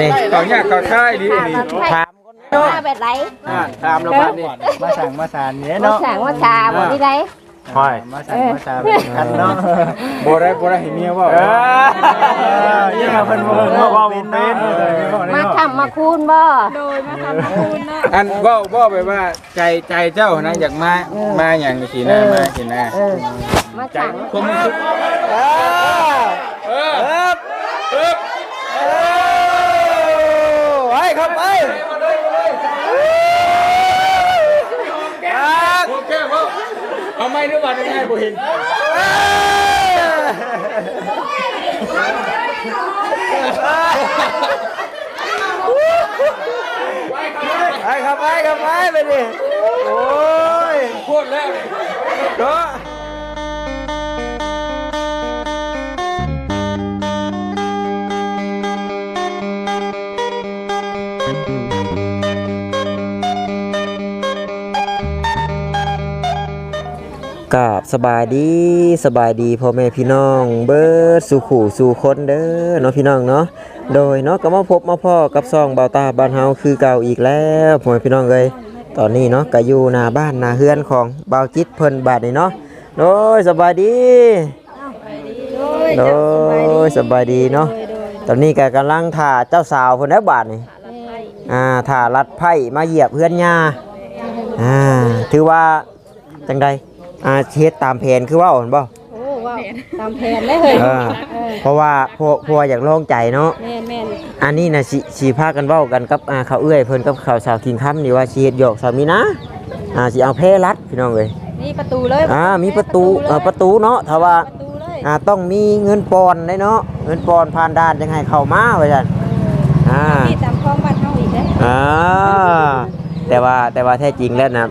นี่เขาเนี่ยเขาค่ายดีนี่ถามมาแบบไรอ่าตามเราบ้านนี่มาสั่งมาสารเนี่ยมาเนาะสั่งว่าชาบ่ที่ไรห้อยมาสั่งมาสารเป็นกันเนาะบ่ได้บ่ได้เห็นเมียว่าเออยังเอาเพิ่นบ่เนาะว่าเป็นเนาะมาทำมาคูณบ่อันเว้าเว้าไปว่าใจใจเจ้านะอยากมามาอย่างนี้สินะมาสินะเออมาสั่งความรู้สึกเออไปครับไป โอเคเว้า เอาไม่ด้วยว่าได้ไงบ่เห็นไปครับไปครับไปไปดิโอ้ยพูดแล้วเนาะ กราบสบายดีสบายดีพ่อแม่พี่น้องเบิดสู่ขู่สู่คนเด้อเนาะพี่น้องเนาะโดยเนาะก็มาพบมาพ่อกับซองเบาตาบ้านเฮาคือเก่าอีกแล้วพ่อแม่พี่น้องเอ้ยตอนนี้เนาะก็อยู่หน้าบ้านหน้าเฮือนของเบาจิตเพิ่นบาดนี่เนาะโดยสบายดีโดยสบายดีเนาะตอนนี้ก็กำลังถ่าเจ้าสาวเพิ่นได้บาดนี่อ่าถ่ารัดไผ่มาเหยียบเพื่อนยาอ่าถือว่าจังใด อ่าเฮ็ดตามแผนคือว่าอ่อนบ่โอ้ว้าวตามแผนเลยเฮ้ยเออเพราะว่าพวกพวกอยากลองใจเนาะแม่นแม่นอันนี้นะสิสิพากันเว้ากันกับอ่าเขาเอื้อยเพิ่นกับเขาสาวคิงค้ำนี่ว่าสิเฮ็ดหยอกสามีนะอ่าสิเอาแพร่รัดพี่น้องเอ้ยนี่ประตูเลยอ่ามีประตูเอ่อประตูเนาะถ้าว่าประตูเลยอ่าต้องมีเงินปอนได้เนาะเงินปอนผ่านด่านจังให้เข้ามาว่าซั่นอ่า นี่ตามคลองบ้านเฮาอีกเด้อ อ่าแต่ว่าแต่ว่าแท้จริงแล้วนะ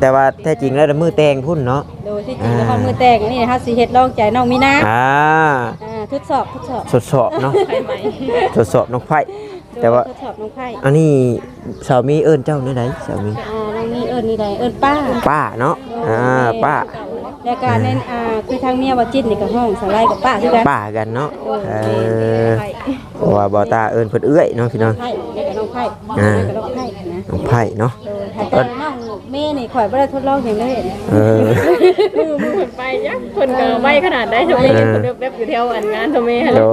แต่ว่าแท้จริงแล้วมือแตงพุ่นเนาะโดยที่จริงแล้วมันมือแตกนี่เฮาสิเฮ็ดลองใจน้องมีนาอ่าอ่าทดสอบทดสอบทดสอบเนาะทดสอบน้องไผ่แต่ว่าทดสอบน้องไผ่อันนี้สามีเอิ้นเจ้าได้ไดสามีอ่าน้องนี่เอิ้นนี่ใดเอิ้นป้าป้าเนาะอ่าป้า และการในอ่าคือทางเมียว่าจิตนี่ก็ห้องสไลด์กับป้าคือกันป้ากันเนาะเออเพราะว่าบ่ตาเอิ้นเพิ่นเอื้อยเนาะพี่น้องไผ่แล้วก็น้องไผ่อ่าแล้วก็น้องไผ่นะน้องไผ่เนาะโดยถ้าแต่น้องเมย์นี่ข่อยบ่ได้ทดลองอย่างเลยเออมือมือเพิ่นไปจ้ะเพิ่นก็ไว้ขนาดได้ทำไมเห็นเพิ่นแวบๆอยู่แถวอันงานทำไมฮะโด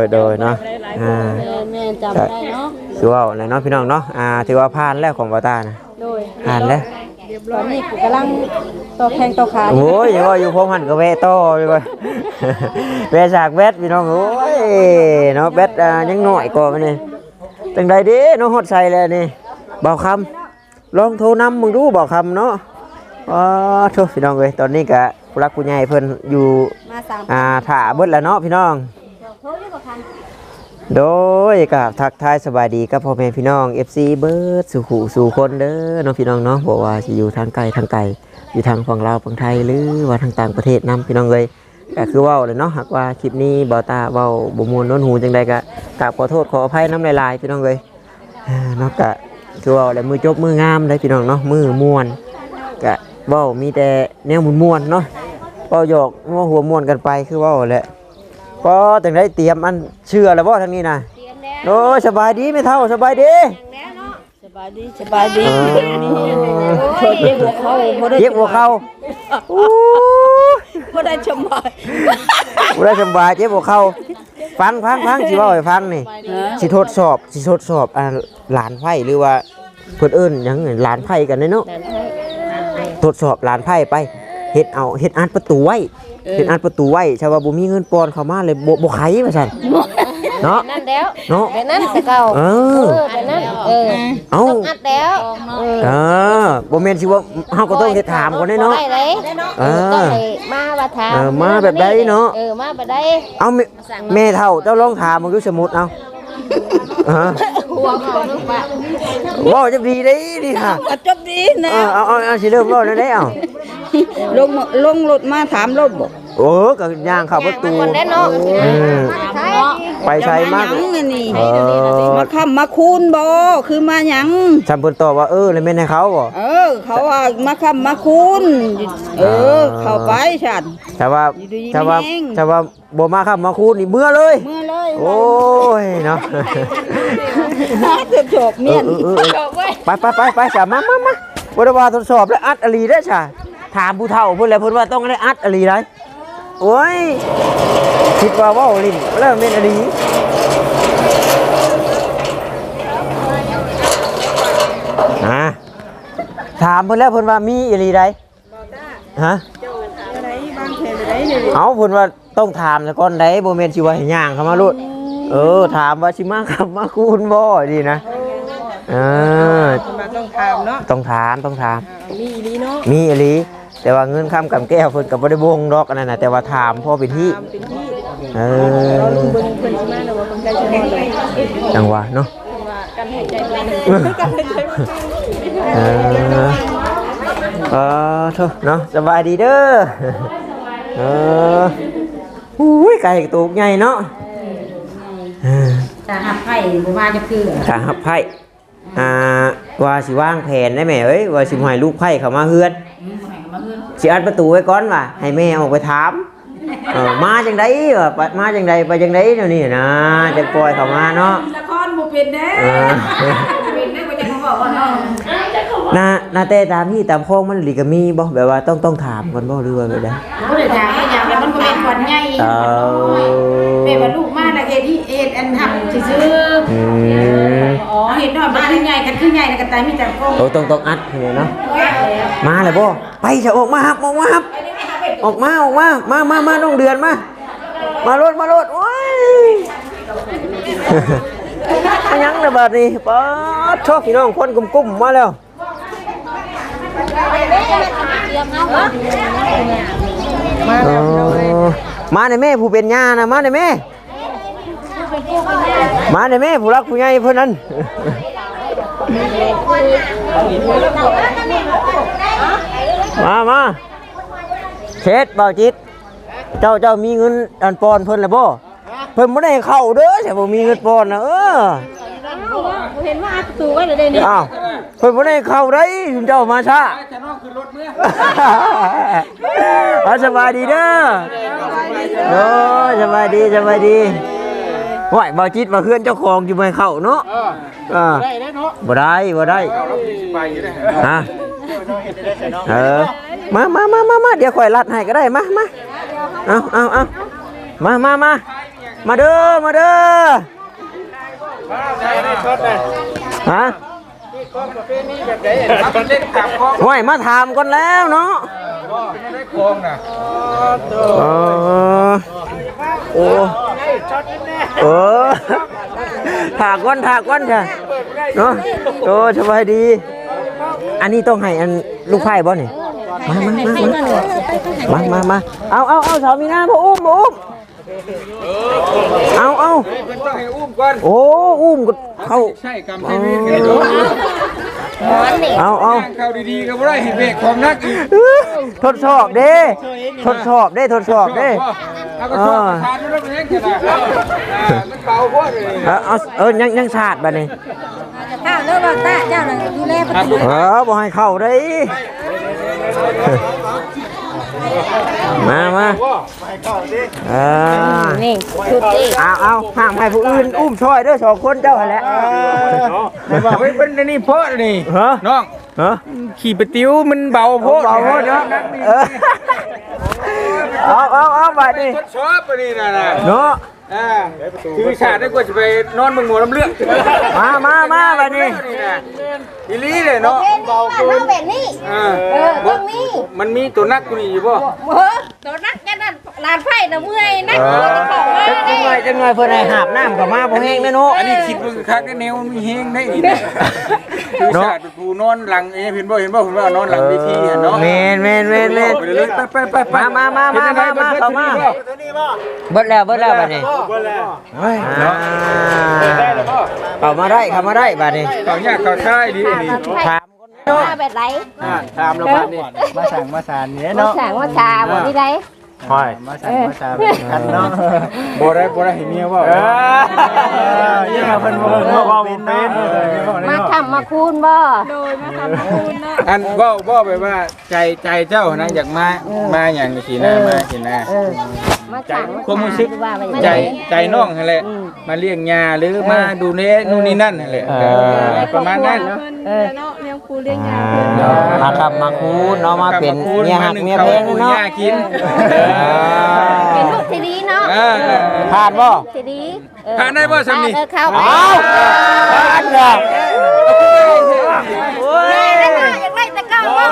ยโดยเนาะอ่าแม่แม่จำได้เนาะคือว่าอะไรเนาะพี่น้องเนาะอ่าถือว่าผ่านแล้วของบ่ตานะโดยผ่านแล้ว ตอนนี้กูกำลังต่อแข่งต่อขาโอ้ยอย่าว่าอยู่พร้อมหันก็แวะต่อไปก่อนแวะจากแวดพี่น้องโอ้ยเนาะแวดอ่ายังน้อยกว่ามันนี่จังใดเด้เนาะฮอดใส่แล้วนี่เบาคำลองโทรนำมึงดูเบาคำเนาะอ๋อโทษพี่น้องเอ้ยตอนนี้ก็ผู้รักผู้ใหญ่เพิ่นอยู่มาสามอ่าถ่าเบิดแล้วเนาะพี่น้อง โดยกับทักทายสบายดีกับพ่อแม่พี่น้อง FC เบิร์ดสู่ขู่สู่คนเด้อน้องพี่น้องเนาะบอกว่าจะอยู่ทางไกลทางไกลอยู่ทางฝั่งลาวฝั่งไทยหรือว่าทางต่างประเทศนํพี่น้องเลยก็คือว้าเลยเนาะหากว่าคลิปนี้บ่ตาเว้าบ่มวนโน้นหูจังใดก็กราบขอโทษขออภัยน้ำลายๆพี่น้องเลยอ่าเนาะก็คือว้าแล้วมือจบมืองามได้พี่น้องเนาะมือม่วนก็เว้ามีแต่แนวม่วนเนาะเว้าหยอกว้าหัวม่วนกันไปคือว้าแหละ พอจังได้เตรียมอันเชื่อแล้วบ่ทางนี้นะเตรียมแล้วโอ้ยสบายดีไม่เท่าสบายดีสบายดีสบายดีเออโทษเจ็บหัวเข่าบ่ได้เย็บหัวเข่าอู้บ่ได้ชมบ่อยบ่ได้สบายเจ็บหัวเข่าฟังฟังฟังสิเว่าให้ฟังนี่สิทดสอบสิทดสอบอ่าหลานไผ่หรือว่าเพิ่นเอิ้นหยังไงหลานไผ่กันเนาะทดสอบหลานไผ่ไปเฮ็ดเอาเฮ็ดอัดประตูไว้ เฮ็ดอัดประตูไว้ชาวว่าบ่มีเงินปอนเข้ามาเลยบ่บ่ไขว่าซั่นเนาะ นั่นแล้วเนาะ แบบนั้นแต่เก่าเอเอออแบบนั้นเออเอ้าต้องอัดแล้วเออเออบ่แม่นสิว่าเฮาก็ต้องเฮ็ดถามก่อนเด้เนาะได้เลยเออต้องให้มาว่าถามเออมาแบบใดเนาะ เออมาแบบใดเอาแม่แม่เท่าเจ้าลองถามมึงดูสมุดเอาฮะ หัวเขาลูกปะว้าวจะดีได้ดีค่ะก็จบดีเอนะอเอาเอาเอาสิเริ่มว้าวได้ได้เอาลงมาลงรถมาถามรถบอก โอ้ก็ย่างเข้าประตูคนได้เนาะอืมใช่ไปใช้มากหยังอันนี่เออมาค้ำมาคูณบ่คือมาหยังจำเพิ่นตอบว่าเออเลยแม่นให้เขาบ่เออ เขาว่ามาค้ำมาคูณเออ เข้าไปฉัน แต่ว่าอยู่ดีๆแต่ว่าไม่แห้งแต่ว่าบ่มาครับมาคูณนี่เมื่อเลย เมื่อเลยโอ้ยเนาะเจ็บโฉบเมียนเออเออเออจบเว้ยไปไปไปไปจ้ะมามามาบริวารทดสอบแล้วอัดอลีได้อจ้ะถามผู้เฒ่าเพิ่นแล้วเพิ่นว่าต้องได้อัดอลีได้ โอ้ยคิดว่าเว้าลิ้นแล้วแม่นอลีอ่าถามเพิ่นแล้วเพิ่นว่ามีอลีได้ฮะเอาเพิ่นว่าต้องถามซะก่อนได้บ่แม่นสิว่าให้ย่างเข้ามาโลดเออ ถามว่าสิมาคำมาคูณบ่ดีนะเออมาต้องถามเนาะต้องถามต้องถามมีดีเนาะมีอหลี แต่ว่าเงินคำกำแก้วเพิ่นกับบริบงดอกอันนั้นนะแต่ว่าถามพ่อเป็นที่ถามเป็นที่เออเราลุงเบิ่งเพิ่นสิมาเนาะว่าเพิ่นใกล้สิฮอดแล้วจังหวะเนาะเพิ่นว่ากันหายใจบ่ได้เออเออโทษเนาะสบายดีเด้อเอออุ้ยไก่ตูกใหญ่เนาะเออตาหับไผ่บ่ว่าจะคือถ้าหับไพ่อ่าว่าสิวางแผนได้ไหมเอ้ยว่าสิให้ลูกไพ่เข้ามาเฮือน สิอัดประตูไว้ก่อนว่ะให้แม่ออกไปถามเออมาจังไดว่ะไปมาจังไดไปจังไดเดี๋ยวนี้นะจะปล่อยเขามาเนาะละครบ่เป็นเด้เออเป็นได้บ่จังเขาบอกว่าเนาะนานาแต่ตามที่ตามโค้งมันหลีก็มีบ่แบบว่าต้องต้องถามก่อนบ่หรือว่าแบบใดบ่ได้ถามว่าอย่างแล้วมันบ่เป็นขวัญใหญ่เอาแม่ว่าลูกมาแล้วเฮ็ดที่เฮ็ดอันหับซื่ออืมๆอ๋อเฮ็ดน้อยมันคือใหญ่กันคือใหญ่แล้วก็ตายมีแต่กล้องโอ้ต้องต้องอัดให้เนาะ มาเลยบ่ไปจะออกมาครับออกมาครับออกมาออกมามามามาน้องเดือนมา มาโลดมาโลดโอ้ยมายังระเบิดนี่ป๊าดชอบพี่น้องคนกลุ่มๆมาแล้วอ๋อมาในแม่ผู้เป็นย่านะมาในแม่มาในแม่ผู้รักผู้ใหญ่เพื่อนนั้น มามาเช็ดเบาจิต เจ้าเจ้ามีเงินอันปอนเพิ่นแล้วบ่เพิ่นบ่ได้ให้เข้าเด้อแต่บ่มีเงินปอนนะเออเห็นว่าอัดประตูไว้เลยเด้นี่อ้าวเพิ่นบ่ได้ให้เข้าได้เจ้ามาช้าจะน้องขึ้นรถเมื่อเอาสบายดีเด้อโอ้ยสบายดีสบายดีไหวเบาจิตว่าเพื่อนเจ้าของอยู่บ่ให้เข้าเนาะเอออ่าได้ได้เนาะบ่ได้บ่ได้เอาเราสิไปอยู่ได้ฮะ เออมามามามามาเดี๋ยวข่อยรัดให้ก็ได้มามาเอาเอาเอามามามามาเด้อมาเด้อได้ได้ช็อตเลยฮะกล้องประเภทนี้แบบไหนครับมันเล่นขับคล้องไหวมาถามก่อนแล้วเนาะก็ไม่ได้คล้องนะเออโอ้เออถากก้อนถากก้อนจ้ะเนาะโอ้สบายดี อันนี้ต้องให้อันลูกไผ่บ่นี่มามามามามามาเอาเอาเอาสามีน้าพ่ออุ้มพ่ออุ้มเอาเอามันต้องให้อุ้มก่อนโอ้อุ้มก็เข้าใช่กรรมใช่เวรไงเนาะเอาเอาเข้าดีๆก็บ่ได้เห็นเบรกความนักอีกทดสอบเด้ทดสอบเด้ทดสอบเด้เอาก็ชอบทานรถเองกันะเออเออยังยังชาดบัดนี้ ข้าวเลิกว่าตาเจ้าน่ะดูแลประตูเออบ่ให้เข้าเด้มามาอ่านี่ชุดนี่เอาเอาห้ามให้ผู้อื่นอุ้มช่วยเด้อสองคนเจ้าหั่นแหละเฮ้ยเป็นนี่เพราะนี่ฮะน้องฮะขี่ไปติ้วมันเบาโพดเบาโพดเนาะเออเอาเอาเอาบัดนี้ทดสอบไปนี่นะนะเนาะ อ่าคือวิชาได้กว่าจะไปนอนเมืองหมูน้ำเลือดมามามาบัดนี้นี่นะอีลีเลยเนาะเบาเกินแบบนี้อ่าเออต้องมีมันมีตัวนักกูนี่อยู่ป่ะเออตัวนักกันนั่นลานไผ่น่ะเมื่อยนักเอตัวอจะเข้ามาจัได้งหน่อยจังหน่อยเพิ่นให้หาบน้ำเข้ามาบ่แห้งแน่เนาะอันนี้คิดว่าคักแนวมันมีเฮงได้อีกนะคือวิชาดูปูนอนหลังเอ้เห็นบ่เห็นบ่เห็นว่านอนหลังเวทีอะเนาะแม่นแม่นแม่นแม่นไปเลยไปไปไปไปมามามามามามาเข้ามาเบิดแล้วเบิดแล้วบัดนี้เฮ้ยอ่าเนาะได้แล้วป่ะเข้ามาได้เข้ามาได้บัดนี้เขาเนี่ยเขาใช่ดีนี่ถามมาแบบไหนตามเราบ้านนี่มาสั่งมาสารเนี่ยเนาะสั่งว่าชาบ่ที่ใด ห้อยมาสั่งมาสารกันเนาะบ่ได้บ่ได้เห็นเมียว่าเออยังเพิ่นบ่เพิ่นบ่เป็นเนาะมาทำมาคูณบ่โดยมาทำบุญเนาะอันเว้าเว้าไปว่าใจใจเจ้านะอยากมามาอย่างนี้สินะมาสินะมาสั่งความรู้สึกว่าไปใจใจน้องนั่นแหละ มาเลี้ยงยาหรือมาดูเนนู่นนี่นั่นนั่นแหละเออ ประมาณนั้นเนาะเออเนาะเลี้ยงปูเลี้ยงยาอ่ามาครับมาคูณเนาะมาเป็นเมียหักเมียเพลงเนาะยากินอ่าเป็นลูกที่ดีเนาะเออผ่านบ่ ที่ดีเออทานได้บ่สำนีเออเข้าไปเอาผ่านเหรอโอ้ยอยากไล่ตะเก้าว่า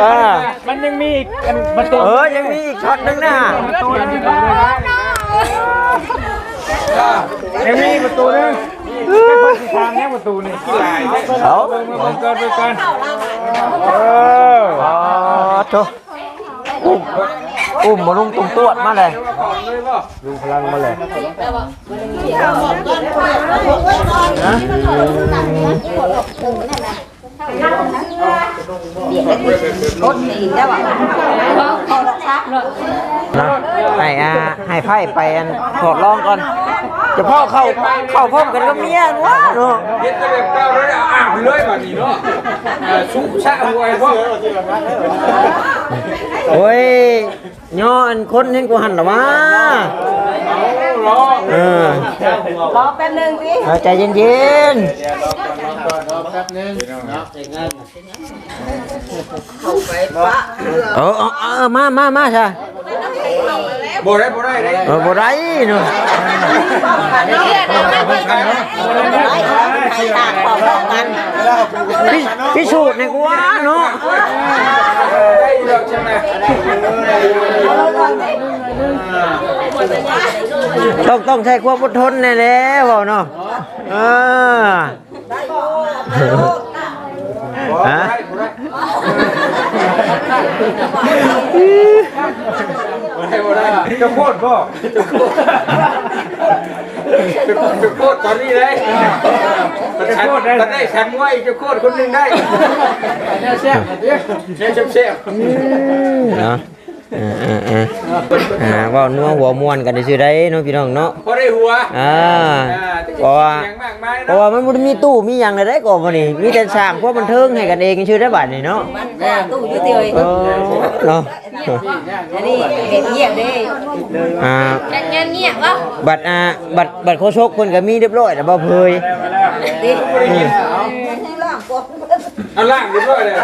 เออมันยังมีอีกอันประตูเออยังมีอีกช็อตหนึงนะยัง มีประตูนึงไม่เปิดทางแค่ประตูนี่กี่ลายเอาเบิ่งมาเบิ่งก่อนเบิ่งก่อนเอออ๋อโถอุ้มอุ้มมาลุงตุ้มตวดมาเลยดูพลังมาเลยนะ ให้อ่าให้ไพ่ไปอันถอดรองก่อน จะพ่อเข้าเข้าพร้อมกันก็เมียนวะเนาะเฮ็ดจะแบบเก่าแล้อาอ่างไปเลยบัดนี้เนาะชุบชะหวยพวกโอ้ยย้อนคนเห็นกูหันหรอวะ เออรอแป๊บนึงสิเอาใจเย็นๆเออเอาเอาเอามามามาใช่ บ่ได้บ่ได้ได้เออบ่ได้เนาะใครต่างขอกันพี่พี่สูตรในกูว่าเนาะได้อยู่ดอกใช่ไหมต้องต้องใช้ความอดทนแน่แหล้วเนาะเออฮะบ่ ได้บ่ได้จะโคตรบ่จะโคตรจะโคตรตอนนี้เลยจะโคตรได้ได้แชมป์ไว้จะโคตรคนหนึงได้แน่แซ่บแน่แซ่บ เนาะเออเออเอออ่าเว่านัวหัวม่วนกันซื่อได้เนาะพี่น้องเนาะ พอได้หัวอ่าเพราะว่ายังมากมายเพราะว่ามันบ่ได้มีตู้มีหยังเลยได้ก่อนบ่นี่มีแต่สร้างพวกบันเทิงให้กันเองชื่อได้บัดนี่เนาะตู้อยู่เตียวเออเนาะอันนี้เห็นเงียบเด้อ่าเงียบเงียบวะบัตรอ่าบัตรบัตรโคชกเพิ่นก็มีเรียบร้อยแล้วบ่เพยเอาล่างเรียบร้อยเลย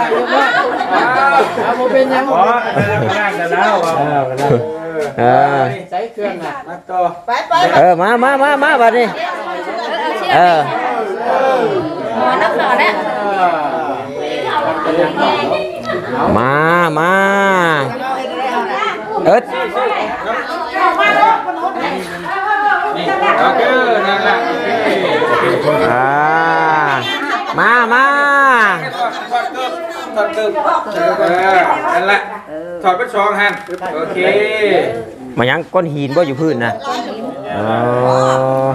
เอาโมเป็นยังอ๋อล่างกันแล้วเออใช้เครื่องน่ะมาต่อไปไปเออมามามามาบัดนี้เออหมอนักหนอเนี่ยมามาเอิดโอเคนั่นแหละอ่ามามา อดเติมถอดเติมเออนั่นแหละถอดเป็นสองหันโอเคมายังก้อนหินบ่อยู่พื้นนะอ๋อ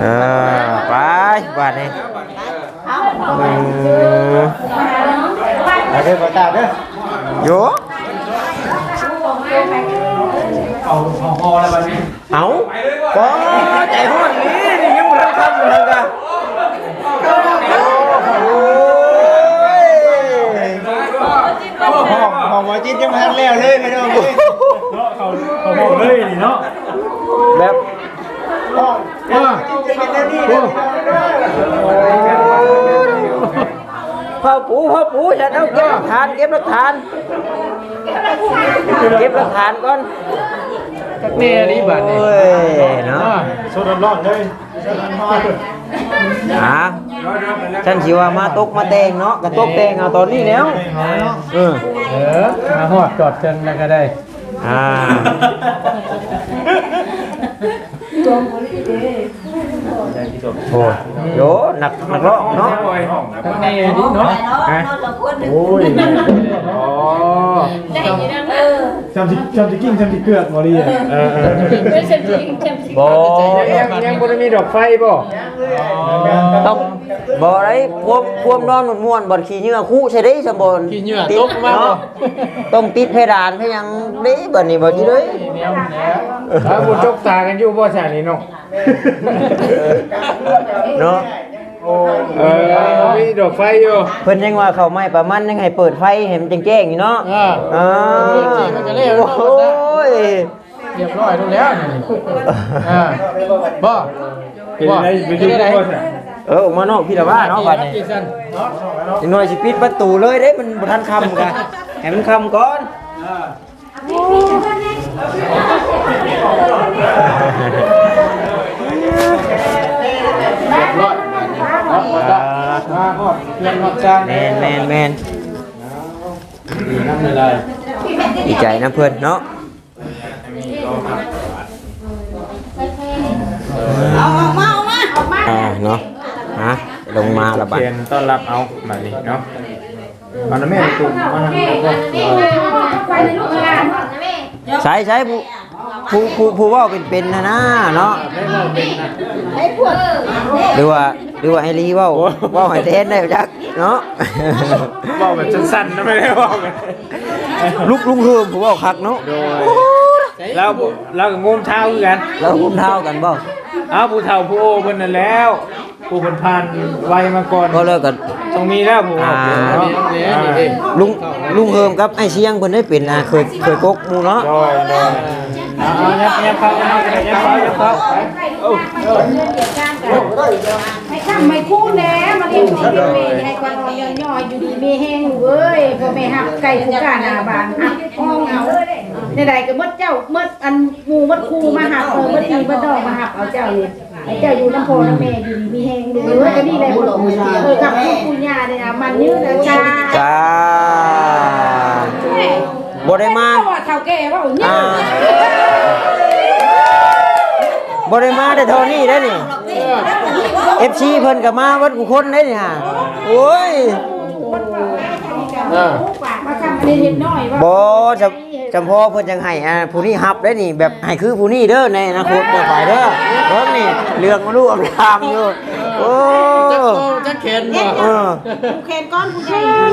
เออไปบาดนี้อืมเด้อมาตาเด้อโยเอาเอาพอแล้วบัดนี้เอาก็ใจห้อนนี้นี่ยังบ่ทันทำอยู่ทันกะโอ้ย ห้องห้องวา จิตยังพันแล้วเลยไม่ต้องเลยเขาเขาบอกเลยนี่เนาะแบบว่าจะกินได้นี่พ่อปู่พ่อปู่ฉันเอาเก็บหลักฐานเก็บหลักฐานเก็บหลักฐานก่อนแม่นี่บัดนี้โอ้ยเนาะโซดร้อนเลยอะ ฉันสิว่ามาตกมาแต่งเนาะก็ตกแต่งเอาตอนนี้แล้วเออเออมาหอดจอดเชิงแล้วก็ได้อ่า โอ้โยหนักหนักร้องเนาะแม่นี่เนาะโอ้ยอ๋อได้อยู่ดังเออจำสิจำสิกิ้งจำสิเกือกบ่ดีเออเออเป็นเซนจริงเซนจริงบ่ยังยังบ่ได้มีดอกไฟบ่ต้องบ่ได้พวมพวมนอนม่วนๆบ่ขี้เหงื่อคู่ใช่เด้สมบูรณ์ขี้เหงื่อตกมาบ่เนาะต้องติดเพดานเพยังเด้บัดนี้บ่สิเด้แนวแนวถ้าบ่จกตากันอยู่บ่ใช่นี่เนาะเนาะเออมีดอกไฟอยู่เพิ่นยังว่าเขาไม่ประมันยังให้เปิดไฟให้มันแจ้งๆอยู่เนาะอ่าอ่าจริงๆมันก็เลยโอ้ยเรียบร้อยทุกแล้วนี่อ่าบ่เป็นอะไรไปดูโทษน่ะเออออกมานอกพี่ละว่าเนาะบัดนี้กี่ซั่นเนาะจังหน่อยสิปิดประตูเลยเด้มันบ่ทันคำกันให้มันคำก่อน เรียบร้อยเนาะบ่ได้มาฮอดเพื่อนฮอดจานแมนแมนแมนดีนำเลยดีใจนะเพื่อนเนาะเอาออกมาออกมาออกมาอ่าเนาะฮะลงมาละบัดเทียนต้อนรับเอาแบบนี้เนาะเอาน้ำแม่ตุ่มมาทำแล้วก็ไปในลูกหลานใช้ใช้ผู้ ผู้ผู้ผู้เว่าเป็นเป็นนะนะเนาะหรือว่าหรือว่าให้รีเว่าเว่าให้แทนได้จักเนาะ บอกแบบสั้นๆนะไม่ได้บอกแบบลุกลุงเฮิมผู้เว่าคักเนาะแล้วเรากับงมเท้าคือกัน แล้วอุ้มเท้ากันบ่ เอาผู้เฒ่าผู้โอ้เพิ่นนั่นแล้ว ผู้เพิ่นผ่านวัยมาก่อนก็เลิกกัน ต้องมีแล้วผู้อ่าเนาะลุงลุงเฮิมครับไอ้เชียงเพิ่นได้เป็นอ่าเคยเคยกกหมู่เนาะโดยโดยเอาเอายับยับเข้ายับเข้ายับเข้ายับเข้าไปโอ้ไม่ทำไม่คู่แน่มาเรียนของเรียนเมย์ให้ความย่อยย่อยอยู่ดีมีแห้งเว้ยพ่อแม่หักไก่ผู้กาหนาบานหักห้องเอาในใดก็มดเจ้ามดอันงูมดคูมาหักเออมดดีมดดอกมาหักเอาเจ้าเนี่ย ให้เจ้าอยู่น้ำโพน้ำแม่อยู่ดีมีแห้งเด้อก็นี่แหละบุญเออกับคุณปุญญาเนี่ยมันยืดนะจ้าจ้าบ่ได้มาว่าเท่าแก่ว่าเนี่ยอ่าบ่ได้มาได้เท่านี้ได้อนี่ FC เพิ่นก็มาเบิดกูคนได้นี่ฮะโอ้ย ฝากมาทำอะไรเห็นน้อยว่าบ่จำจำพอเพิ่นจังให้อ่าผู้นี้ฮับได้นี่แบบให้คือผู้นี้เด้อในอนาคตต่อไปเด้อเบิ่งนี่เรื่องมาลูกอำลามอยู่โอ้จะเข็นบ่เออผูกแขนก้อนผูกแขน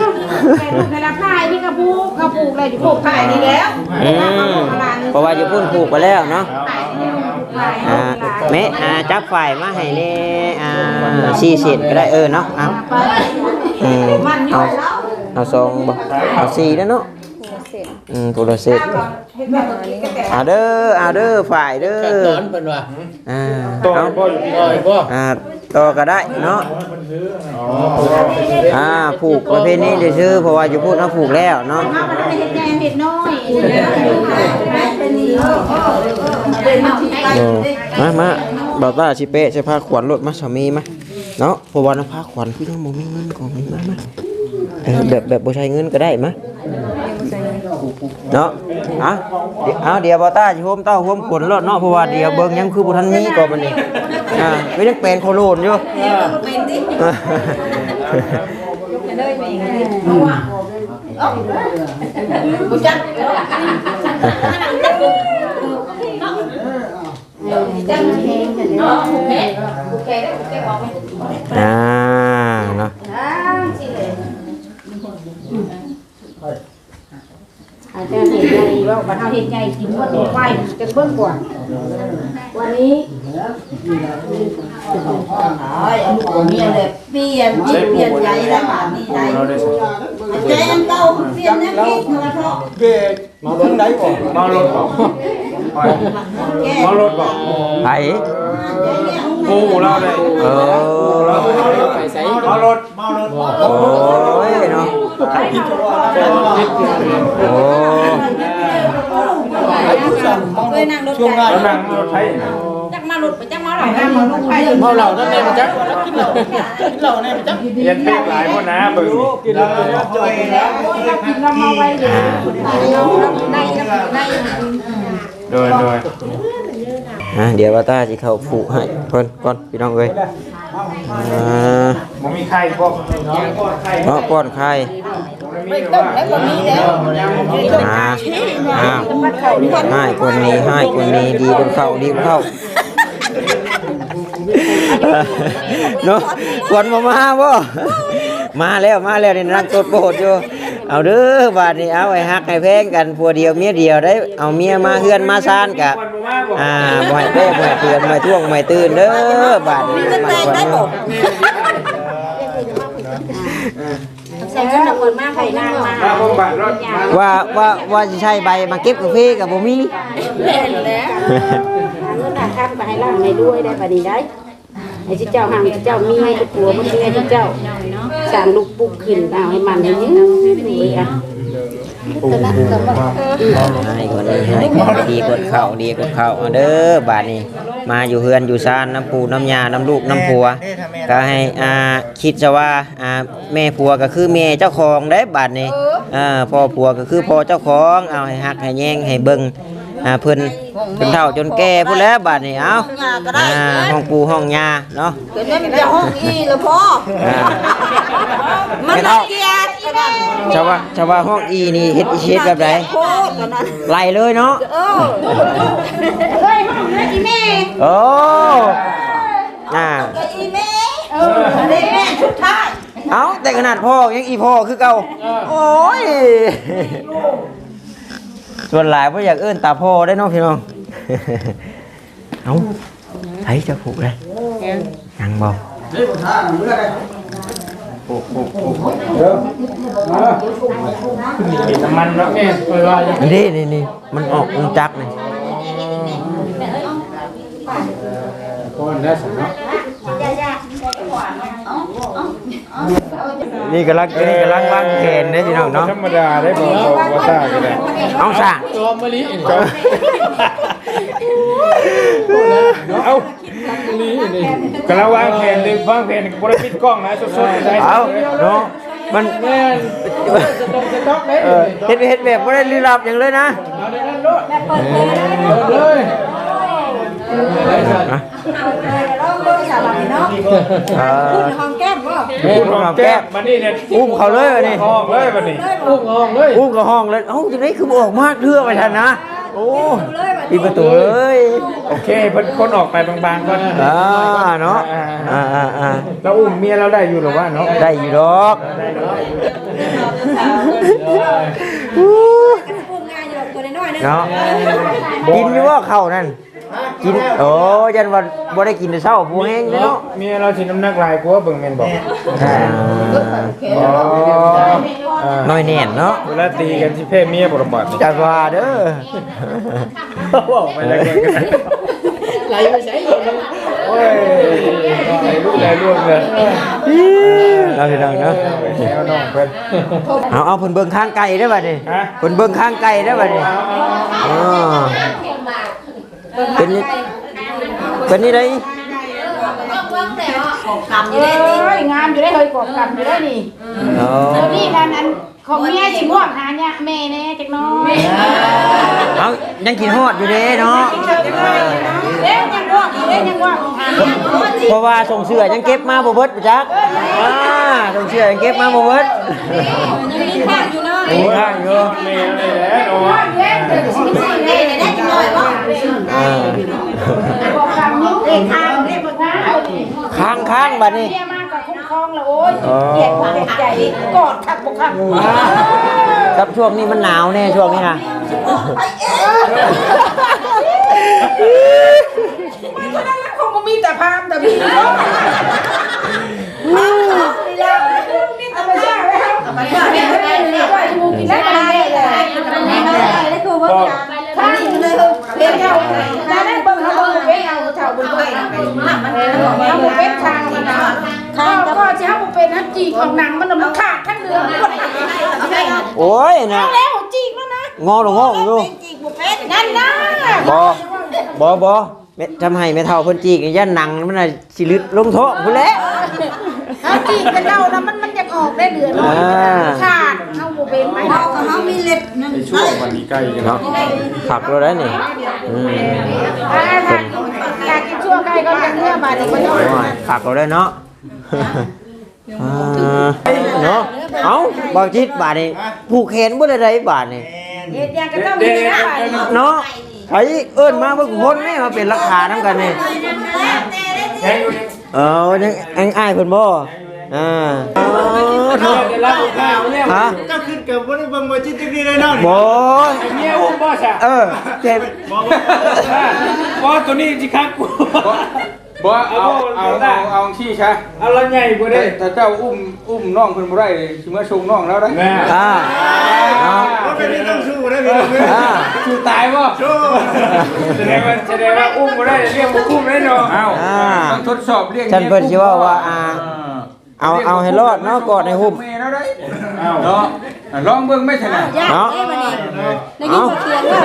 แขนผูกแขนละพายนี่ก็ผูกเขาผูกอะไรอยู่ผูกพายนี่แล้วอืมเพราะว่าจะพูดผูกไปแล้วเนาะอ่าแม่อ่าจับฝ่ายมาให้แน่อ่าสี่เศษก็ได้เออเนาะเอาอืมเอา เอาสองบ่เอาสี่แล้วเนาะอืมตัวละเศษเอาเด้อเอาเด้อฝ่ายเด้อขั้นตอนเพิ่นว่าอ่าตัวเอาบ่อยู่ต่อยบ่อ่าต่อก็ได้เนาะอ่าผูกประเภทนี้เดี๋ยวชื่อเพราะว่าจะพูดนะผูกแล้วเนาะมาเป็นเห็ดแดงเห็ดน้อยเป็นนี่เป็นมาที่ไปเออมามาบ่าวต้าชิเป้ใช้ผ้าขวัญรถมาสามีมาเนาะเพราะว่านะผ้าขวัญคือยังบ่มีเงินของนี่มามา เออแบบแบบบ่ใช้เงินก็ได้มาเนาะอะเดี๋ยวเอาเดี๋ยวบ่าวต้าสิโฮมเต้าโฮมขนรถเนาะเพราะว่าเดี๋ยวเบิ่งยังคือบ่ทันมีก่อนมันนี่อ่าไม่ยังเป็นโคโลนอยู่อ่าเนาะ อาจจะเห็ดใหญ่ว่าบันเทาเห็ดใหญ่กินว่าตัวไฟจะเบิ่งกว่าวันนี้เมียเลยเปลี่ยนจิตเปลี่ยนใจแล้วป่านนี้ได้เราได้สิใจอันเก่าเปลี่ยนนะคิดเถอะเถอะเก๋มาเบิ่งได้บ่เมารถบอกเมารถบอกไผปูเราได้เออไปไสเมารถเมารถโอ้ยเนาะ โอ้เคยนั่งรถช่วงไฟงานแล้วนั่งรถไทยจักมารถไปจักมาหลังนั่งมารถไฟเมาเหล้านั่นแน่มันจักกินเหล้ากินเหล้าแน่มันจักเรียนเพลงหลายคนนะเบิ่งกินเหล้าจอยแล้วกินเรามาไว้เดี๋ยในในโดยโดยอะเดี๋ยวว่าตาสิเข้าผูกให้เพิ่นก่อนพี่น้องเอ้ย อ่าบ่มีใครบอกเนาะเนาะป้อนไข่ไม่ต้มแล้วก็มีแล้วอ่าอ้าวให้คนนี้ให้คนนี้ดีคนเข้าดีคนเข้าเนาะควนมามาบ่มาแล้วมาแล้วนี่นั่งตดโปดอยู่เอาเด้อบาดนี้เอาไว้ฮักให้แพงกันผัวเดียวเมียเดียวได้ เอาเมียมาเฮือนมาซ่านกะ อ่าบ่ให้เป้บ่ให้เตือนบ่ให้ท่วงบ่ให้ตื่นเด้อบาดนี้มันควรใส่เงินน่ะคนมาไผนางมามาบ่บัดรถมาว่าว่าว่าสิใช้ใบมาเก็บกาแฟก็บ่มีแม่นแล้วหาเงินหาค่าไปให้ร่างให้ด้วยได้บัดนี้ได้ให้เจ้าห่างเจ้ามีให้ผัวมันมีให้เจ้าสร้างลูกปุ๊กขึ้นเอาให้มันให้ยืนด้ วยอะให้คนนี้ให้คนดีกดเข้าดีกดเข้าเอาเด้อบาทนี้ มาอยู่เฮือนอยู่ซานน้ำปูน้ำยาน้ำลูกน้ำผัว ก็ให้อ่าคิดจะว่าอ่าแม่ผัวก็คือแม่เจ้าของได้บาทนี้อ่าพ่อผัวก็คือพ่อเจ้าของเอาให้หักให้แย่งให้เบิ่ง อ่าเพิ่นจนเฒ่าจนแก่พุ่นแล้วบาดนี้เอาอ่าห้องปูห้องยาเนาะเดี๋ยวนี้มันจะห้องอีแล้วพ่ออ่ามันละเกียดกันนั่นชาวว่าชาวว่าห้องอีนี่เฮ็ดเฮ็ดแบบไหนโคตรกันนั่นไล่เลยเนาะเออเฮ้ยห้องนะอีแม่โอ้อ่าก็อีแม่เออเด็กแม่ชุดท้ายเอาแต่ขนาดพ่อยังอีพ่อคือเก่าโอ้ย ส่วนหลายพ่อยากเอื้นตาพ่อได้น้องพี่น้อง เอาใช้จะผูกเลยยังบอกมีน้ำมันเนาะแม่เปิดว่าอย่างอันนี้นี่นี่มันออกองค์จักรนี่คนได้สิเนาะ นี่กำลังนี่กำลังวางแผนเด้อพี่น้องเนาะธรรมดาได้บ่บ่บ่ซ่าก็ได้เอาสร้างจอมมะลิเอานี่นี่กำลังวางแผนเลยวางแผนกับบริปิดกล้องนะสดๆได้เอาเนาะมันแม่นสต๊อกสต๊อกเลยเออเฮ็ดเฮ็ดแบบบ่ได้ลี้ลับอย่างเลยนะเอาได้นั่นโลดเปิดเลยอะลอ งดูสาบานเนาะเออห้องแก้มบ่อุ้มของแก้มมานี่เนี่ยอุ้มเขาเลยอันนี้ห้องเลยบัดนี้อุ้มห้องเลยอุ้มกับห้องเลยเอ้าจังได๋คือบ่ออกมาเทื่อไปทันนะ โอ้ปิดประตูเลยโอเคเพิ่นคนออกไปบางๆก่อนอ่าเนาะอ่าอ่าอ่าแล้วอุ้มเมียเราได้อยู่หรือว่าเนาะได้อยู่ดอกได้เนาะพูดง่ายอยู่ตัวน้อยๆนึงเนาะกินอยู่ว่าเข้านั่น กินโอ้ยันว่าบ่ได้กินแต่เช้าผู้แห้งเด้อเนาะเมียเราสิน้ำหนักหลายกว่าเบิ่งแม่นบอกอ่าอ๋ออ่าน้อยแน่นเนาะเวลาตีกันสิเพ่เมียบ่ระบาดนี่จัดว่าเด้อบอกไปแล้วกันไหลไปใช้โอ้ยไหลลูกไหลลูกเลยเอาพี่น้องเนาะเอาน้องเพิ่นเอาเอาเพิ่นเบิ่งข้างไก่ได้อบัดนี้ฮะเพิ่นเบิ่งข้างไก่ได้อบัดนี้อ๋อ เป็นนี่เป็นนี่ได้กำอยู่ได้เอ้ยงามอยู่ได้เฮ้ยกบกับอยู่ได้นี่อ๋อตัวนี้นั่นอันของเมียสิม่วงหาเนี่ยแม่แน่จักน้อยเอายังกินฮอดอยู่เด้เนาะเอ๊ะยังว่างเอ๊ะยังว่างเพราะว่าส่งเสื้อยังเก็บมาบ่เบิดปะจักอ่าส่งเสื้อยังเก็บมาบ่เบิดมีข้างอยู่เนาะมีข้างอยู่เมียเลยแหละเนาะ บอกคำนี้เอ๊ะทางเอ๊ะบอกนะเอาข้างข้างบัดนี้เมียมากกับคุ้มครองแล้วโอ้ยเกลียดหัวเกลียดใจกอดคักบ่คักครับช่วงนี้มันหนาวแน่ช่วงนี้นะคงบ่มีแต่พามแต่มีเนาะเอาไปซ่าไว้ครับเอาไปซ่าไว้ให้ได้เลยว่าจะมูกินได้ไหมเลยได้คือว่าก็ถ้าอยู่ใน เรียนเอาแล้วนั่นเบิ่งเขาเบิ่งเว้เอาเท่าเบิ่งเบิ่งเอาบุเป็ดทางมันนะข้างก็จะเอาบุเป็ดนะจีของหนังมันมันขาดทั้งเดือนหมดโอ้ยนะแล้วจีกแล้วนะงอลงงออยู่จริงบุเป็ดนั่นนะบอบอบอแม่ทำให้แม่เฒ่าเพิ่นจีกย่านหนังมันน่ะสิลึดลงท้องพุ่นแหละถ้าจีกเป็นเรานะมันมันจะ ออกได้เดือนขาดเอาบุเป็ดไปเราก็เฮามีเล็บนั่นในช่วงวันนี้ใกล้กันเนาะผักเราได้นี่อืมอยากกินชั่วใกล้ก็จะเมื่อบาดนี้ก็ต้องโอ้ยผักเราได้เนาะอ่าเนาะเอ้าบางทิศบาดนี่ผูกแขนบ่ได้ได้บาดนี่เฮ็ดยังก็ต้องมีนะบาดนี้เนาะไผเอิ้นมาเบิ่งคนแม่มาเป็นราคานํกันนี่แข่งอยู่นี่เออยังอังอ้ายเพิ่นบ่ อ่าอ๋อโทษเดี๋ยวเราข้าวเนี่ยฮะเจ้าขึ้นกับบ่ได้เบิ่งบ่จิตจังดีเลยเนาะบ่เมียอุ้มบ่ซะเออเจ็บบอกว่าบ่ตัวนี้สิคักกูบ่เอาเอาเอาเอาชี้ใช่เอาละใหญ่บ่ได้แต่เจ้าอุ้มอุ้มน้องเพิ่นบ่ได้สิมาชงน้องแล้วได้อ่าเนาะเป็นนี่ต้องสู้นะพี่น้องอ่าสู้ตายบ่สู้แสดงว่าแสดงว่าอุ้มบ่ได้เรียกบ่อุ้มได้เนาะอ้าวอ่าต้องทดสอบเรียกฉันเพิ่นสิว่าว่าอ่า เอาเอาให้รอดเนาะกอดให้หุ้มแม่แล้วได้เนาะลองเบิ่งไม่ถนัดยากเนาะได้บัดนี้ได้ยินเสียงว่า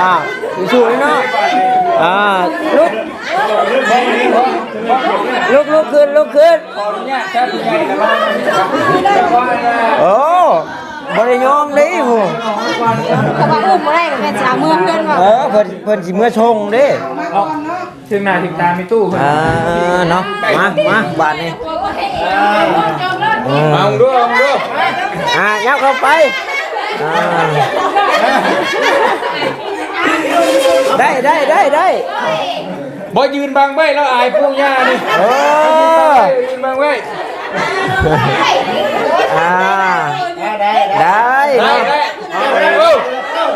อ่าสู้ๆเลยเนาะอ่าลุกลุกลุกขึ้นลุกขึ้นขออนุญาตครับผู้ใหญ่กับเราแต่ว่าโอ้ บ่ได้ยอมเด้โหเขาว่าอุ้มบ่ได้ก็แม่นสาวเมืองเพิ่นว่าเออเพิ่นเพิ่นสิเมื่อชงเด้ถึงหน้าถึงตามีตู้เพิ่นอ่าเนาะมามาบาดนี้อืมเอาดูเอาดูอ่ายับเข้าไปอ่าได้ได้ได้ได้บ่ยืนบังไว้แล้วอายปู่ย่านี่เออยืนบังไว้อ่า ได้ได้เนาะได้เออ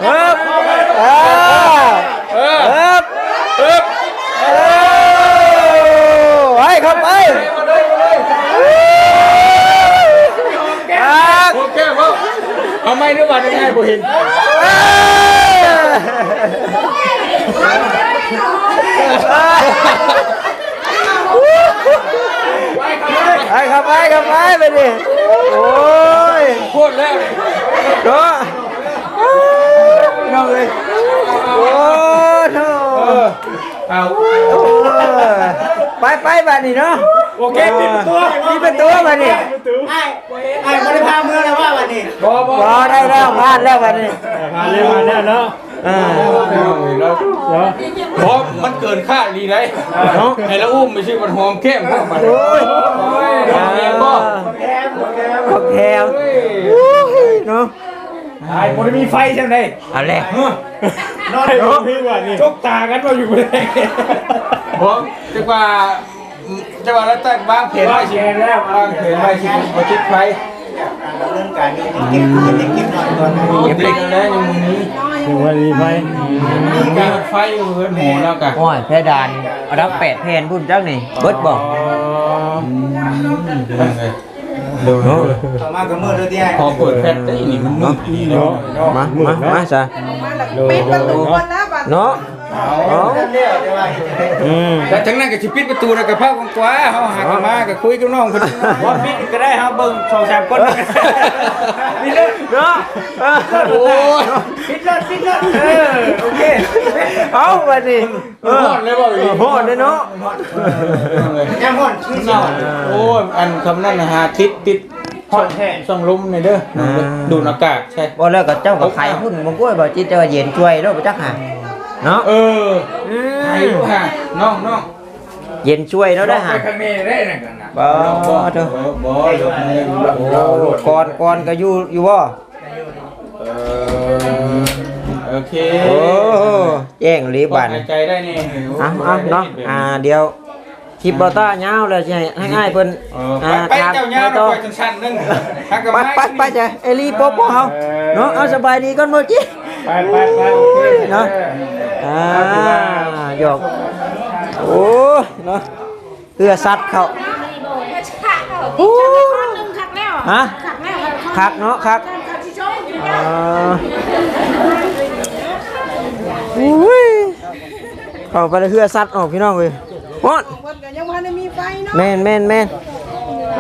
เอิบเออเออเอิบเออเออให้เข้าไปครับโอเคบ่เอาไม้ด้วยว่าได้ไงบ่เห็น เออให้ข้าไปเข้าไปไปดิโอ้ยพูดแล้วเนาะน้องเลยโอ้โหเออเอาไปไปบ้านนี่เนาะโอเคปิดประตูปิดประตูบ้านนี่ไอ้บ่ได้พาเมื่อแล้วว่าวันนี้บ่บ่พอได้แล้วพลาดแล้วบ้านนี่พาเลยมาแล้วเนาะ อ่าบ่มันเกินคาดดีได้เนาะไอ้ละอุ้มไม่ใช่มันหอมแก้มพวกมันโอ้ยโอ้ยหอมแก้มบ่ขอบแถวเฮ้ยเนาะไอ้บ่ได้มีไฟจังได๋เอาเลยนอนอยู่พี่ว่านี่จกตากันว่าอยู่บ่ได้ผมจังว่าจังว่าแล้วตั้งวางแผนไว้สิแล้ววางแผนไว้สิบ่คิดไฟ เรื่องการนี้เก็บเก็บเก็บนอยก่อนเก็บเล็กแล้ยู่มุมนี้ถึงว่ามีไฟมีไฟอยู่เฮือนหมูแล้วกะโอ้ยเพดานเอาดับแปดแผ่นพุ่นจักนี่เบิดบ่ดูเนาะต่อมากับมือเด้อที่พอเปิดแฟลชได้นี่มันมืดนี่เนาะมามามาจ้ะปิดประตูก่อนนะบัดเนาะ เอาเรียกได้ว่าอืมแต่ทั้งนั้นก็สิปิดประตูแล้วก็พากันกว่าเฮาหากันมาก็คุยกับน้องเพิ่นบ่ปิดก็ได้ครับเบิ่ง2-3คนปิดเลยเนาะโอ้ยปิดเลยปิดเลยเออโอเคเอาบัดนี้เออฮอดเลยบ่อีโหดเลยเนาะยังฮ้อนคือสิโอ้ยอันคำนั้นนะฮะติดติดฮ้อนแท้ส่องลมนี่เด้อดูดอากาศใช่บ่แล้วก็เจ้ากับไข่พุ่นบ่กล้วยบ่จิตจะว่าเย็นช่วยเนาะบ่จักหา เนาะเอออืไอ้มลูกฮะน้องน้องเย็นช่วยเนาะได้หาข้างนี้ได้นั่นกันนะบ่เถอะบ่ยกมือโอ้ก่อนก่อนก็อยู่อยู่บ่เออโอเคโอ้แจ้งรีบบัดหายใจได้นี่อะอะเนาะอ่าเดี๋ยวค ลิปบ่ต้ายาวแล้วสิให้ให้ง่ายเพิ่นเอออ่าไปถามเจ้าไปย่าต่อไปจนชั้นนึงฮักกับไปไม้ไปไปจ้ะเอลีโปโปเฮาเนาะเอาสบายดีก่อนบ่จิ ไปไปไปโอเคเนาะอ่าหยอกโอ้ยเนาะเพื่อสัตว์เขา โอ้ฮะ คักเนาะคักอ่าอุ้ยเข้าไปเลยเพื่อสัตว์ออกพี่น้องเลยฮอดเพิ่นก็ ยังบ่ทันได้มีไฟเนาะแม่นแม่นแม่น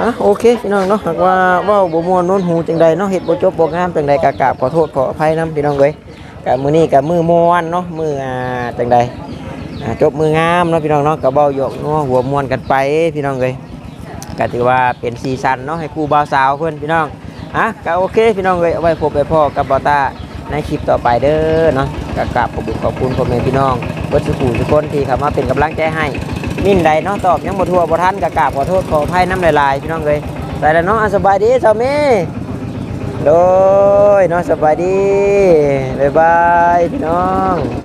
อะโอเคพี่น้องเนาะหากว่าเว้าบ่ม่วนโน้นหูจังใดเนาะเฮ็ดบ่จบบ่งามจังใดกะกราบขอโทษขออภัยนํพี่น้องเอ้ยกะมื้อนี้กะมื้อม่วนเนาะมื้ออ่าจังใดอ่าจบมื้องามเนาะพี่น้องเนาะกะเว้าหยอกนัวหัวม่วนกันไปพี่น้องเอ้ยก็ถือว่าเป็นซีซันเนาะให้คู่บ่าวสาวเพิ่นพี่น้องอะก็โอเคพี่น้องเอ้ยเอาไว้พบไปพ่อกับบ่าวตาในคลิปต่อไปเด้อเนาะกะกราบขอบคุณขอบคุณพ่อแม่พี่น้องเบิดสุขุทุกคนที่เข้ามาเป็นกำลังใจให้ มิ่นใดเนาะตอบยังบ่ทั่วบ่ทันกะกราบขอโทษขออภัยน้ำหลายๆพี่น้องเลยแต่ละเนาะอะสบายดีสามีโดยเนาะสบายดีบ๊ายบายพี่น้อง